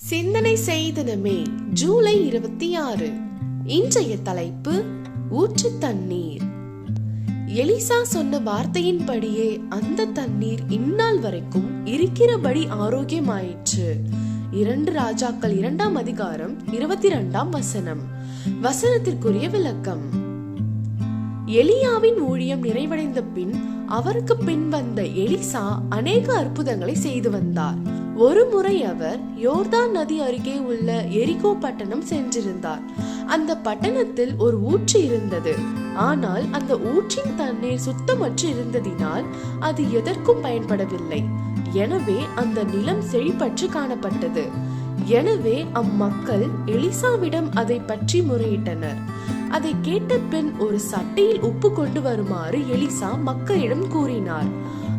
சிந்தனை செய்ததுமே ஜூலை இருபத்தி ஆறு. இன்றைய தலைப்பு ஊற்று தண்ணீர். எலிசா சொன்ன வார்த்தையின்படியே அந்த தண்ணீர் இந்நாள் வரைக்கும் இருக்கிறபடி ஆரோக்கியமாயிற்று. இரண்டு ராஜாக்கள் இரண்டாம் அதிகாரம் இருபத்தி இரண்டாம் வசனம். வசனத்திற்குரிய விளக்கம். எலியாவின் ஊழியம் நிறைவடைந்த பின் அவருக்கு பின் வந்த எலிசா அநேக அற்புதங்களை செய்து வந்தார். ஒரு முறை அவர் யோர்தான் நதி அருகே உள்ள எரிகோ பட்டணம் சென்றிருந்தார். அந்த பட்டணத்தில் ஒரு ஊற்று இருந்தது. ஆனால் அந்த ஊற்றின் தண்ணீர் சுத்தமற்று இருந்ததினால் அது எதற்கும் பயன்படவில்லை. எனவே அந்த நிலம் செழிப்பற்று காணப்பட்டது. எனவே அம்மக்கள் எலிசாவிடம் அதை பற்றி முறையிட்டனர். அதை கேட்ட பின் ஒரு சட்டையில் உப்பு கொண்டு வருமாறு எலிசா மக்களிடம் கூறினார்.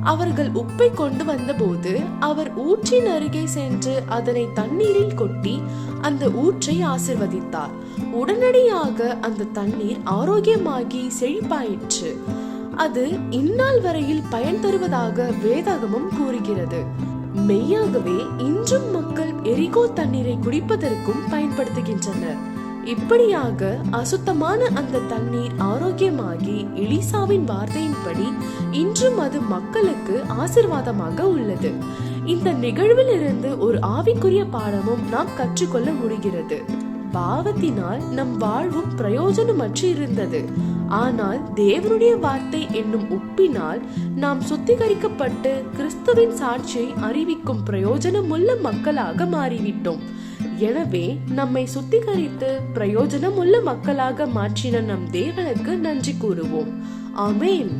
அவர்கள் உப்பை கொண்டு வந்தபோது அவர் ஊற்றின் அருகே சென்று அதனை தண்ணீரில் கொட்டி அந்த ஊற்றை ஆசிர்வதித்தார். உடனடியாக அந்த தண்ணீர் ஆரோக்கியமாகி செழிப்பாயிற்று. அது இந்நாள் வரையில் பயன் தருவதாக வேதாகமம் கூறுகிறது. மெய்யாகவே இன்றும் மக்கள் எரிகோ தண்ணீரை குடிப்பதற்கும் பயன்படுத்துகின்றனர். இப்படியாக அசுத்தமான அந்த தண்ணீர் ஆரோக்கியமாகி எலிசாவின் வார்த்தையின்படி இன்றும் அது மக்களுக்கு ஆசிர்வாதமாக உள்ளது. இந்த நிகழ்வில் இருந்து ஒரு ஆவிக்குரிய பாடமும் நாம் கற்றுக்கொள்ள முடிகிறது. பாவத்தினால் நம் வாழ்வும் பிரயோஜனமற்று இருந்தது. ஆனால் தேவனுடைய வார்த்தை என்னும் உப்பினால் நாம் சுத்திகரிக்கப்பட்டு கிறிஸ்துவின் சாட்சியை அறிவிக்கும் பிரயோஜனமுள்ள மக்களாக மாறிவிட்டோம். எனவே நம்மை சுத்திகரித்து பிரயோஜனமுள்ள மக்களாக மாற்றின நம் தேவனுக்கு நன்றி கூறுவோம். ஆமேன்.